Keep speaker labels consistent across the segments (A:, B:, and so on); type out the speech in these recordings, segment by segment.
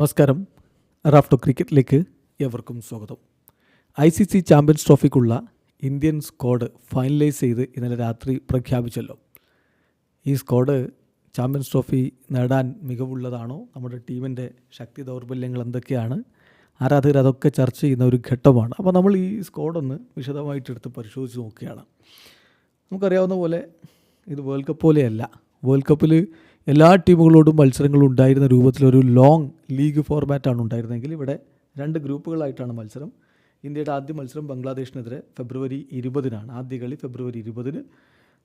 A: നമസ്കാരം. റാഫ്റ്റോ ക്രിക്കറ്റിലേക്ക് എവർക്കും സ്വാഗതം. ഐ സി സി ചാമ്പ്യൻസ് ട്രോഫിക്കുള്ള ഇന്ത്യൻ സ്ക്വാഡ് ഫൈനലൈസ് ചെയ്ത് ഇന്നലെ രാത്രി പ്രഖ്യാപിച്ചല്ലോ. ഈ സ്ക്വാഡ് ചാമ്പ്യൻസ് ട്രോഫി നേടാൻ മികവുള്ളതാണോ? നമ്മുടെ ടീമിന്റെ ശക്തി ദൗർബല്യങ്ങൾ എന്തൊക്കെയാണ്? ആരാധകർ അതൊക്കെ ചർച്ച ചെയ്യുന്ന ഒരു ഘട്ടമാണ്. അപ്പോൾ നമ്മൾ ഈ സ്ക്വാഡൊന്ന് വിശദമായിട്ടെടുത്ത് പരിശോധിച്ച് നോക്കുകയാണ്. നമുക്കറിയാവുന്ന പോലെ ഇത് വേൾഡ് കപ്പ് പോലെയല്ല. വേൾഡ് കപ്പിൽ എല്ലാ ടീമുകളോടും മത്സരങ്ങൾ ഉണ്ടായിരുന്ന രൂപത്തിലൊരു ലോങ് ലീഗ് ഫോർമാറ്റാണ് ഉണ്ടായിരുന്നെങ്കിൽ ഇവിടെ രണ്ട് ഗ്രൂപ്പുകളായിട്ടാണ് മത്സരം. ഇന്ത്യയുടെ ആദ്യ മത്സരം ബംഗ്ലാദേശിനെതിരെ ഫെബ്രുവരി ഇരുപതിനാണ്. ആദ്യ കളി ഫെബ്രുവരി ഇരുപതിന്.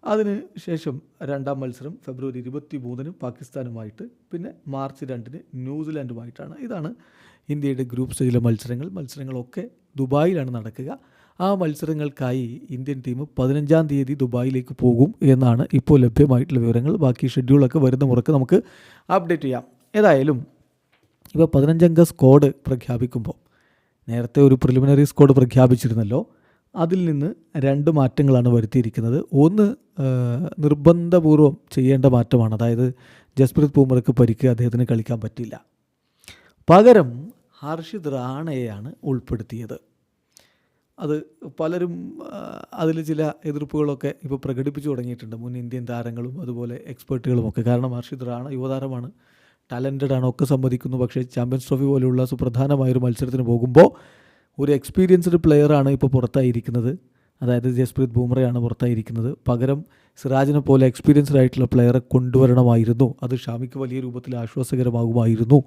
A: അതിന് ശേഷം രണ്ടാം മത്സരം ഫെബ്രുവരി ഇരുപത്തി മൂന്നിന് പാകിസ്ഥാനുമായിട്ട് പിന്നെ മാർച്ച് രണ്ടിന് ന്യൂസിലാൻഡുമായിട്ടാണ്. ഇതാണ് ഇന്ത്യയുടെ ഗ്രൂപ്പ് സ്റ്റേജിലെ മത്സരങ്ങൾ. മത്സരങ്ങളൊക്കെ ദുബായിലാണ് നടക്കുക. ആ മത്സരങ്ങൾക്കായി ഇന്ത്യൻ ടീം പതിനഞ്ചാം തീയതി ദുബായിലേക്ക് പോകും എന്നാണ് ഇപ്പോൾ ലഭ്യമായിട്ടുള്ള വിവരങ്ങൾ. ബാക്കി ഷെഡ്യൂളൊക്കെ വരുന്ന മുറക്ക് നമുക്ക് അപ്ഡേറ്റ് ചെയ്യാം. ഏതായാലും ഇപ്പോൾ പതിനഞ്ചംഗ സ്ക്വാഡ് പ്രഖ്യാപിക്കുമ്പോൾ നേരത്തെ ഒരു പ്രിലിമിനറി സ്ക്വാഡ് പ്രഖ്യാപിച്ചിരുന്നല്ലോ അതിൽ നിന്ന് രണ്ട് മാറ്റങ്ങളാണ് വരുത്തിയിരിക്കുന്നത്. ഒന്ന് നിർബന്ധപൂർവം ചെയ്യേണ്ട മാറ്റമാണ്. അതായത് ജസ്പ്രീത് ബൂമറയ്ക്ക് പരിക്ക് അദ്ദേഹത്തിന് കളിക്കാൻ പറ്റില്ല. പകരം ഹർഷിത് റാണയെയാണ് ഉൾപ്പെടുത്തിയത്. അത് പലരും അതിൽ ചില എതിർപ്പുകളൊക്കെ ഇപ്പോൾ പ്രകടിപ്പിച്ചു തുടങ്ങിയിട്ടുണ്ട്. മുൻ ഇന്ത്യൻ താരങ്ങളും അതുപോലെ എക്സ്പേർട്ടുകളും ഒക്കെ. കാരണം ഹർഷിത് യുവതാരമാണ്. ടാലന്റഡ് ആണ് ഒക്കെ സമ്മതിക്കുന്നു. പക്ഷേ ചാമ്പ്യൻസ് ട്രോഫി പോലെയുള്ള സുപ്രധാനമായൊരു മത്സരത്തിന് പോകുമ്പോൾ ഒരു എക്സ്പീരിയൻസ്ഡ് പ്ലെയറാണ് ഇപ്പോൾ പുറത്തായിരിക്കുന്നത്. അതായത് ജസ്പ്രീത് ബൂമറയാണ് പുറത്തായിരിക്കുന്നത്. പകരം സിറാജിനെ പോലെ എക്സ്പീരിയൻസ്ഡ് ആയിട്ടുള്ള പ്ലെയറെ കൊണ്ടുവരണമായിരുന്നു. അത് ഷാമിക്ക് വലിയ രൂപത്തിൽ ആശ്വാസകരമാകുമായിരുന്നു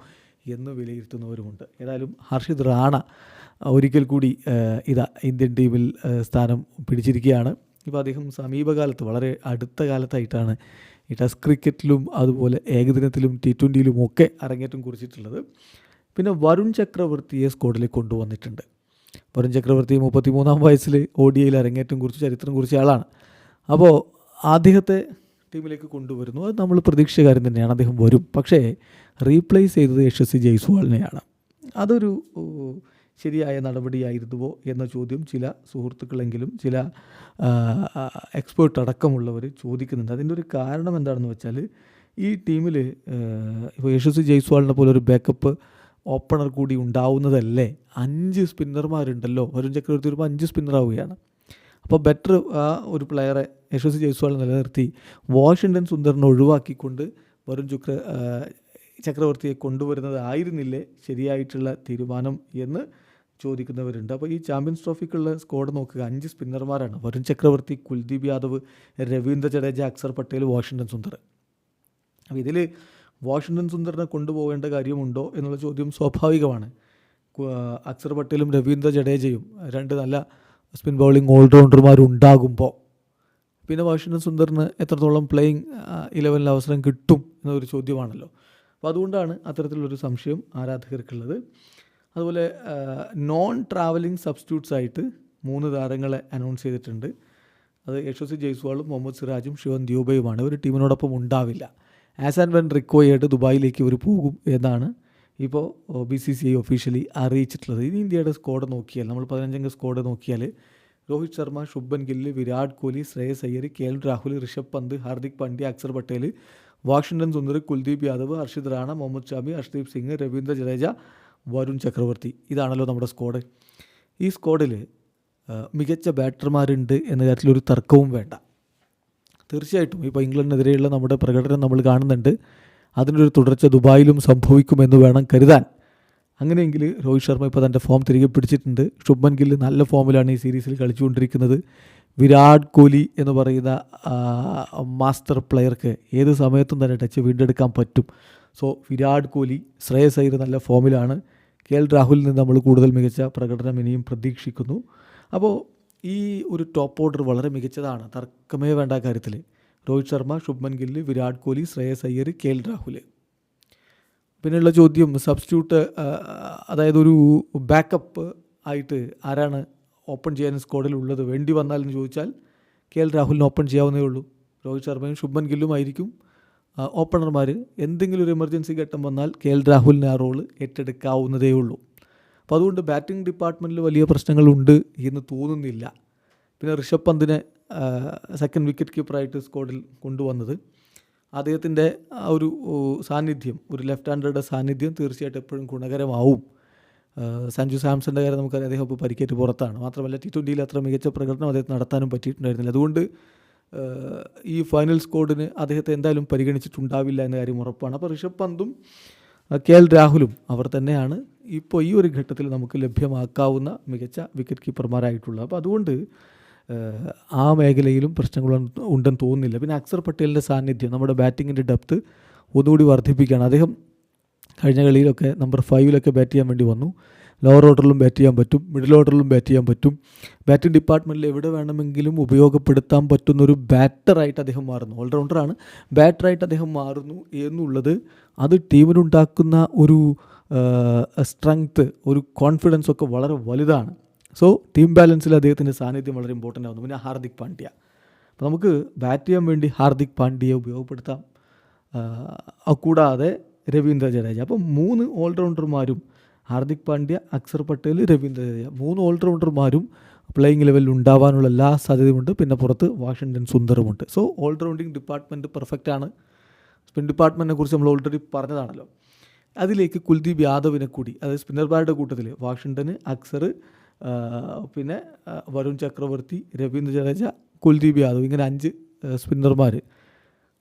A: എന്ന് വിലയിരുത്തുന്നവരുമുണ്ട്. ഏതായാലും ഹർഷിത് റാണ ഒരിക്കൽ കൂടി ഇതാ ഇന്ത്യൻ ടീമിൽ സ്ഥാനം പിടിച്ചിരിക്കുകയാണ്. ഇപ്പോൾ അദ്ദേഹം സമീപകാലത്ത് വളരെ അടുത്ത കാലത്തായിട്ടാണ് ഈ ടെസ്റ്റ് ക്രിക്കറ്റിലും അതുപോലെ ഏകദിനത്തിലും ടി ട്വന്റിയിലും ഒക്കെ അരങ്ങേറ്റം കുറിച്ചിട്ടുള്ളത്. പിന്നെ വരുൺ ചക്രവർത്തിയെ സ്കോഡിലേക്ക് കൊണ്ടുവന്നിട്ടുണ്ട്. വരുൺ ചക്രവർത്തി മുപ്പത്തിമൂന്നാം വയസ്സിൽ ഒ ഡി ഐയിൽ അരങ്ങേറ്റം കുറിച്ച് ചരിത്രം കുറിച്ച ആളാണ്. അപ്പോൾ അദ്ദേഹത്തെ ടീമിലേക്ക് കൊണ്ടുവരുന്നു. അത് നമ്മൾ പ്രതീക്ഷിച്ച കാര്യം തന്നെയാണ് അദ്ദേഹം വരും. പക്ഷേ റീപ്ലേസ് ചെയ്തത് യശസ്വി ജയ്സ്വാളിനെയാണ്. അതൊരു ശരിയായ നടപടിയായിരുന്നുവോ എന്ന ചോദ്യം ചില സുഹൃത്തുക്കളെങ്കിലും ചില എക്സ്പേർട്ട് അടക്കമുള്ളവർ ചോദിക്കുന്നുണ്ട്. അതിന്റെ ഒരു കാരണം എന്താണെന്ന് വെച്ചാൽ ഈ ടീമിൽ ഇപ്പോൾ യശസ്വി ജയ്സ്വാളിനെ പോലെ ഒരു ബാക്കപ്പ് ഓപ്പണർ കൂടി ഉണ്ടാവുന്നതല്ലേ? അഞ്ച് സ്പിന്നർമാരുണ്ടല്ലോ വരുൺ ചക്രവർത്തി വരുമ്പോൾ അഞ്ച് സ്പിന്നറാവുകയാണ് അപ്പോൾ ബെറ്റർ ആ ഒരു പ്ലെയറെ യശസ്വി ജയ്സ്വാൾ നിലനിർത്തി വാഷിങ്ടൺ സുന്ദറിനെ ഒഴിവാക്കിക്കൊണ്ട് വരുൺ ചുക്ര ചക്രവർത്തിയെ കൊണ്ടുവരുന്നതായിരുന്നില്ലേ ശരിയായിട്ടുള്ള തീരുമാനം എന്ന് ചോദിക്കുന്നവരുണ്ട്. അപ്പോൾ ഈ ചാമ്പ്യൻസ് ട്രോഫിക്കുള്ള സ്ക്വാഡ് നോക്കുക. അഞ്ച് സ്പിന്നർമാരാണ്. വരുൺ ചക്രവർത്തി കുൽദീപ് യാദവ് രവീന്ദ്ര ജഡേജ അക്സർ പട്ടേൽ വാഷിങ്ടൺ സുന്ദർ. അപ്പോൾ ഇതിൽ വാഷിങ്ടൺ സുന്ദറിനെ കൊണ്ടുപോകേണ്ട കാര്യമുണ്ടോ എന്നുള്ള ചോദ്യം സ്വാഭാവികമാണ്. അക്സർ പട്ടേലും രവീന്ദ്ര ജഡേജയും രണ്ട് നല്ല സ്പിൻ ബൗളിംഗ് ഓൾറൗണ്ടർമാരുണ്ടാകുമ്പോൾ പിന്നെ വാഷിങ്ടൺ സുന്ദറിന് എത്രത്തോളം പ്ലേയിങ് ഇലവനിൽ അവസരം കിട്ടും എന്നൊരു ചോദ്യമാണല്ലോ. അപ്പോൾ അതുകൊണ്ടാണ് അത്തരത്തിലുള്ളൊരു സംശയം ആരാധകർക്കുള്ളത്. അതുപോലെ നോൺ ട്രാവലിംഗ് സബ്സ്റ്റിറ്റ്യൂട്ട്സ് ആയിട്ട് മൂന്ന് താരങ്ങളെ അനൗൺസ് ചെയ്തിട്ടുണ്ട്. അത് യശസ്വി ജയ്സ്വാളും മുഹമ്മദ് സിറാജും ശിവൻ ദ്യൂബയുമാണ് ഒരു ടീമിനോടൊപ്പം ഉണ്ടാവില്ല. ആസ് ആൻഡ് വെൻ റിക്കോയായിട്ട് ദുബായിലേക്ക് ഇവർ പോകും എന്നാണ് ഇപ്പോൾ B C C I officially അറിയിച്ചിട്ടുള്ളത്. ഇനി ഇന്ത്യയുടെ സ്ക്വാഡ് നോക്കിയാൽ നമ്മൾ പതിനഞ്ചംഗ സ്ക്വാഡ് നോക്കിയാൽ Rohit Sharma Shubman Gill Virat Kohli Shreyas Iyer K L Rahul Rishabh Pant Hardik Pandya Axar Patel Washington Sundar Kuldeep Yadav Harshit Rana Mohammed Shami Arshdeep Singh Ravindra Jadeja Varun Chakravarthy. ഇതാണല്ലോ നമ്മുടെ squad ഈ സ്ക്വാഡിൽ മികച്ച ബാറ്റർമാരുണ്ട് എന്ന കാര്യത്തിലൊരു തർക്കവും വേണ്ട. തീർച്ചയായിട്ടും ഇപ്പോൾ ഇംഗ്ലണ്ടിനെതിരെയുള്ള നമ്മുടെ പ്രകടനം നമ്മൾ കാണുന്നുണ്ട്. അതിന്റെ ഒരു തുടർച്ച ദുബായിലും സംഭവിക്കുമെന്ന് വേണം കരുതാൻ. അങ്ങനെയെങ്കിൽ രോഹിത് ശർമ്മ ഇപ്പോൾ തന്റെ ഫോം തിരികെ പിടിച്ചിട്ടുണ്ട്. ശുഭൻ ഗില്ല് നല്ല ഫോമിലാണ് ഈ സീരീസിൽ കളിച്ചുകൊണ്ടിരിക്കുന്നത്. വിരാട് കോഹ്ലി എന്ന് പറയുന്ന മാസ്റ്റർ പ്ലെയർക്ക് ഏത് സമയത്തും തന്നെ ടച്ച് വീണ്ടെടുക്കാൻ പറ്റും. സോ വിരാട് കോഹ്ലി ശ്രേയസ് അയ്യർ നല്ല ഫോമിലാണ് കെ എൽ രാഹുലിൽ നിന്ന് നമ്മൾ കൂടുതൽ മികച്ച പ്രകടനം ഇനിയും പ്രതീക്ഷിക്കുന്നു. അപ്പോൾ ഈ ഒരു ടോപ്പ് ഓർഡർ വളരെ മികച്ചതാണ്. തർക്കമേ വേണ്ട കാര്യത്തിൽ രോഹിത് ശർമ്മ ശുഭ്മൻ ഗില്ല് വിരാട് കോഹ്ലി ശ്രേയസ് അയ്യർ കെ എൽ രാഹുൽ പിന്നെയുള്ള ചോദ്യം സബ്സ്റ്റിറ്റ്യൂട്ട് അതായത് ഒരു ബാക്കപ്പ് ആയിട്ട് ആരാണ് ഓപ്പൺ ചെയ്യാൻ സ്ക്വാഡിൽ ഉള്ളത്? വേണ്ടി വന്നാലെന്ന് ചോദിച്ചാൽ കെ എൽ രാഹുലിന് ഓപ്പൺ ചെയ്യാവുന്നേ ഉള്ളൂ. രോഹിത് ശർമ്മയും ശുഭ്മൻ ഗില്ലും ആയിരിക്കും ഓപ്പണർമാർ എന്തെങ്കിലും ഒരു എമർജൻസി ഘട്ടം വന്നാൽ കെ എൽ രാഹുലിന് ആ റോൾ ഏറ്റെടുക്കാവുന്നതേ ഉള്ളൂ. അപ്പോൾ അതുകൊണ്ട് ബാറ്റിംഗ് ഡിപ്പാർട്ട്മെന്റിൽ വലിയ പ്രശ്നങ്ങളുണ്ട് എന്ന് തോന്നുന്നില്ല. പിന്നെ ഋഷഭ് പന്തിനെ സെക്കൻഡ് വിക്കറ്റ് കീപ്പറായിട്ട് സ്ക്വാഡിൽ കൊണ്ടുവന്നത് അദ്ദേഹത്തിന്റെ ആ ഒരു സാന്നിധ്യം ഒരു ലെഫ്റ്റ് ഹാൻഡറുടെ സാന്നിധ്യം തീർച്ചയായിട്ടും എപ്പോഴും ഗുണകരമാവും. സഞ്ജു സാംസന്റെ കാര്യം നമുക്കറിയാം അദ്ദേഹം ഇപ്പോൾ പരിക്കേറ്റ് പുറത്താണ്. മാത്രമല്ല ടി ട്വന്റിയിൽ അത്ര മികച്ച പ്രകടനം അദ്ദേഹത്തിന് നടത്താനും പറ്റിയിട്ടുണ്ടായിരുന്നില്ല. അതുകൊണ്ട് ഈ ഫൈനൽ സ്കോഡിന് അദ്ദേഹത്തെ എന്തായാലും പരിഗണിച്ചിട്ടുണ്ടാവില്ല എന്ന കാര്യം ഉറപ്പാണ്. അപ്പോൾ ഋഷഭ് പന്തും കെ എൽ രാഹുലും അവർ തന്നെയാണ് ഇപ്പോൾ ഈ ഒരു ഘട്ടത്തിൽ നമുക്ക് ലഭ്യമാക്കാവുന്ന മികച്ച വിക്കറ്റ് കീപ്പർമാരായിട്ടുള്ളത് അപ്പോൾ അതുകൊണ്ട് ആ മേഖലയിലും പ്രശ്നങ്ങൾ ഉണ്ടെന്ന് തോന്നുന്നില്ല. പിന്നെ അക്സർ പട്ടേലിന്റെ സാന്നിധ്യം നമ്മുടെ ബാറ്റിങ്ങിന്റെ ഡെപ്ത് ഒന്നുകൂടി വർദ്ധിപ്പിക്കുകയാണ്. അദ്ദേഹം കഴിഞ്ഞ കളിയിലൊക്കെ നമ്പർ ഫൈവിലൊക്കെ ബാറ്റ് ചെയ്യാൻ വേണ്ടി വന്നു. ലോവർ ഓർഡറിലും ബാറ്റ് ചെയ്യാൻ പറ്റും മിഡിൽ ഓർഡറിലും ബാറ്റ് ചെയ്യാൻ പറ്റും. ബാറ്റിംഗ് ഡിപ്പാർട്ട്മെന്റിൽ എവിടെ വേണമെങ്കിലും ഉപയോഗപ്പെടുത്താൻ പറ്റുന്നൊരു ബാറ്ററായിട്ട് അദ്ദേഹം മാറുന്നു. ഓൾറൗണ്ടറാണ് ബാറ്ററായിട്ട് അദ്ദേഹം മാറുന്നു എന്നുള്ളത് അത് ടീമിനുണ്ടാക്കുന്ന ഒരു സ്ട്രെങ്ത്ത് ഒരു കോൺഫിഡൻസ് ഒക്കെ വളരെ വലുതാണ്. സോ ടീം ബാലൻസിൽ അദ്ദേഹത്തിന്റെ സാന്നിധ്യം വളരെ ഇമ്പോർട്ടന്റ് ആവുന്നു. പിന്നെ ഹാർദിക് പാണ്ഡ്യ. അപ്പോൾ നമുക്ക് ബാറ്റ് ചെയ്യാൻ വേണ്ടി ഹാർദിക് പാണ്ഡ്യയെ ഉപയോഗപ്പെടുത്താം. കൂടാതെ രവീന്ദ്ര ജഡേജ. അപ്പം മൂന്ന് ഓൾറൗണ്ടർമാരും ഹാർദിക് പാണ്ഡ്യ അക്സർ പട്ടേൽ രവീന്ദ്ര ജഡേജ. മൂന്ന് ഓൾറൗണ്ടർമാരും പ്ലേയിങ് ലെവലിൽ ഉണ്ടാവാനുള്ള എല്ലാ സാധ്യതയുമുണ്ട്. പിന്നെ പുറത്ത് Washington സുന്ദറുമുണ്ട്. So all rounding department perfect ആണ്. സ്പിൻ ഡിപ്പാർട്ട്മെന്റിനെ കുറിച്ച് നമ്മൾ ഓൾറെഡി പറഞ്ഞതാണല്ലോ. അതിലേക്ക് കുൽദീപ് യാദവിനെ കൂടി അതായത് സ്പിന്നർമാരുടെ കൂട്ടത്തിൽ വാഷിങ്ടന് അക്സർ പിന്നെ വരുൺ ചക്രവർത്തി രവീന്ദ്ര ജഡേജ കുൽദീപ് യാദവ് ഇങ്ങനെ അഞ്ച് സ്പിന്നർമാർ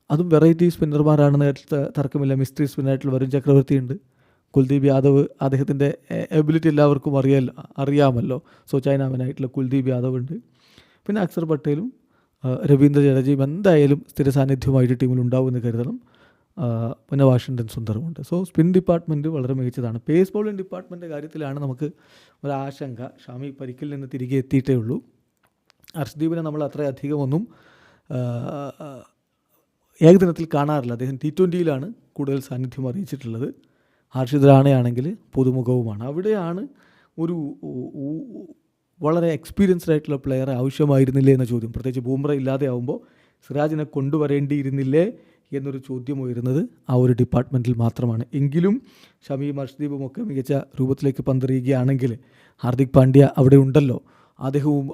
A: അതും വെറൈറ്റി സ്പിന്നർമാരാണെന്ന് തർക്കമില്ല. മിസ്റ്ററി സ്പിന്നറായിട്ടുള്ള വരുൺ ചക്രവർത്തി ഉണ്ട് കുൽദീപ് യാദവ് അദ്ദേഹത്തിന്റെ എബിലിറ്റി എല്ലാവർക്കും അറിയാൽ അറിയാമല്ലോ. സോ ചൈനാമനായിട്ടുള്ള കുൽദീപ് യാദവ് ഉണ്ട്. പിന്നെ അക്സർ പട്ടേലും രവീന്ദ്ര ജഡേജയും എന്തായാലും സ്ഥിര സാന്നിധ്യമായിട്ട് ടീമിൽ ഉണ്ടാവുമെന്ന് കരുതണം. പിന്നെ വാഷിങ്ടൺ സുന്ദറുമുണ്ട്. സോ സ്പിൻ ഡിപ്പാർട്ട്മെന്റ് വളരെ മികച്ചതാണ്. പേസ് ബോളിംഗ് ഡിപ്പാർട്ട്മെന്റ് കാര്യത്തിലാണ് നമുക്ക് ഒരു ആശങ്ക ഷാമി പരിക്കിൽ നിന്ന് തിരികെ എത്തിയിട്ടേ ഉള്ളൂ. ഹർഷ്ദീപിനെ നമ്മൾ അത്രയധികമൊന്നും ആ, ആ, ഏകദിനത്തിൽ കാണാറില്ല. അദ്ദേഹം ടി ട്വന്റിയിലാണ് കൂടുതൽ സാന്നിധ്യം അറിയിച്ചിട്ടുള്ളത്. ഹർഷിത് റാണയാണെങ്കിൽ പുതുമുഖവുമാണ്. അവിടെയാണ് ഒരു വളരെ എക്സ്പീരിയൻസ്ഡ് ആയിട്ടുള്ള പ്ലെയർ ആവശ്യമായിരുന്നില്ലേ എന്ന ചോദ്യം. പ്രത്യേകിച്ച് ബൂമ്ര ഇല്ലാതെ ആവുമ്പോൾ സിറാജിനെ കൊണ്ടുവരേണ്ടിയിരുന്നില്ലേ എന്നൊരു ചോദ്യം ഉയരുന്നത് ആ ഒരു ഡിപ്പാർട്ട്മെന്റിൽ മാത്രമാണ്. എങ്കിലും ഷമിയും ഹർഷ്ദീപും ഒക്കെ മികച്ച രൂപത്തിലേക്ക് പന്തെറിയുകയാണെങ്കിൽ ഹാർദിക് പാണ്ഡ്യ അവിടെ ഉണ്ടല്ലോ. അദ്ദേഹവും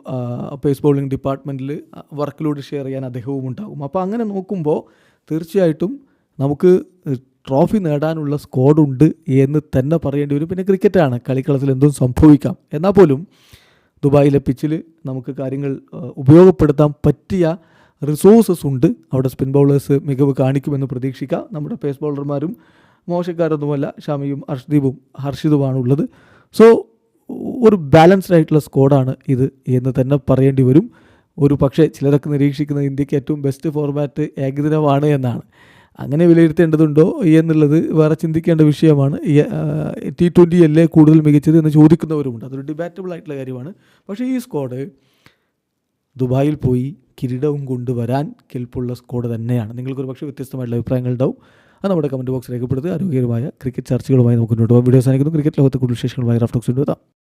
A: പേസ് ബോളിംഗ് ഡിപ്പാർട്ട്മെന്റിൽ വർക്കിലോട് ഷെയർ ചെയ്യാൻ അദ്ദേഹവും ഉണ്ടാകും. അപ്പോൾ അങ്ങനെ നോക്കുമ്പോൾ തീർച്ചയായിട്ടും നമുക്ക് ട്രോഫി നേടാനുള്ള സ്ക്വാഡുണ്ട് എന്ന് തന്നെ പറയേണ്ടി വരും. പിന്നെ ക്രിക്കറ്റാണ്. കളിക്കളത്തിൽ എന്തും സംഭവിക്കാം. എന്നാൽ പോലും ദുബായിലെ പിച്ചിൽ നമുക്ക് കാര്യങ്ങൾ ഉപയോഗപ്പെടുത്താൻ പറ്റിയ റിസോഴ്സസ് ഉണ്ട്. അവിടെ സ്പിൻ ബൗളേഴ്സ് മികവ് കാണിക്കുമെന്ന് പ്രതീക്ഷിക്കാം. നമ്മുടെ പേസ് ബൗളർമാരും മോശക്കാരൊന്നുമല്ല. ഷമിയും ഹർഷ്ദീപും ഹർഷിതുമാണുള്ളത്. സോ ഒരു ബാലൻസ്ഡ് ആയിട്ടുള്ള സ്കോഡാണ് ഇത് എന്ന് തന്നെ പറയേണ്ടി വരും. ഒരു പക്ഷേ ചിലരൊക്കെ നിരീക്ഷിക്കുന്നത് ഇന്ത്യയ്ക്ക് ഏറ്റവും ബെസ്റ്റ് ഫോർമാറ്റ് ഏകദിനമാണ് എന്നാണ്. അങ്ങനെ വിലയിരുത്തേണ്ടതുണ്ടോ എന്നുള്ളത് വേറെ ചിന്തിക്കേണ്ട വിഷയമാണ്. ടി ട്വന്റി അല്ലേ കൂടുതൽ മികച്ചത് എന്ന് ചോദിക്കുന്നവരുമുണ്ട്. അതൊരു ഡിബാറ്റബിൾ ആയിട്ടുള്ള കാര്യമാണ്. പക്ഷേ ഈ സ്ക്വാഡ് ദുബായിൽ പോയി കിരീടവും കൊണ്ടുവരാൻ കെൽപ്പുള്ള സ്കോഡ് തന്നെയാണ്. നിങ്ങൾക്കൊരു പക്ഷേ വ്യത്യസ്തമായിട്ടുള്ള അഭിപ്രായങ്ങൾ ഉണ്ടാവും. അത് നമ്മുടെ കമന്റ് ബോക്സ് രേഖപ്പെടുത്തുക. ആരോഗ്യകരമായ ക്രിക്കറ്റ് ചർച്ചകളുമായി നമുക്ക് മുന്നോട്ട് പോകാം. വീഡിയോ സാധിക്കുന്നു ക്രിക്കറ്റ് ലോകത്തെ കൂടുതൽ വിശേഷങ്ങളുമായി റഫ്റ്റോക്സ് കൊണ്ടുവരാം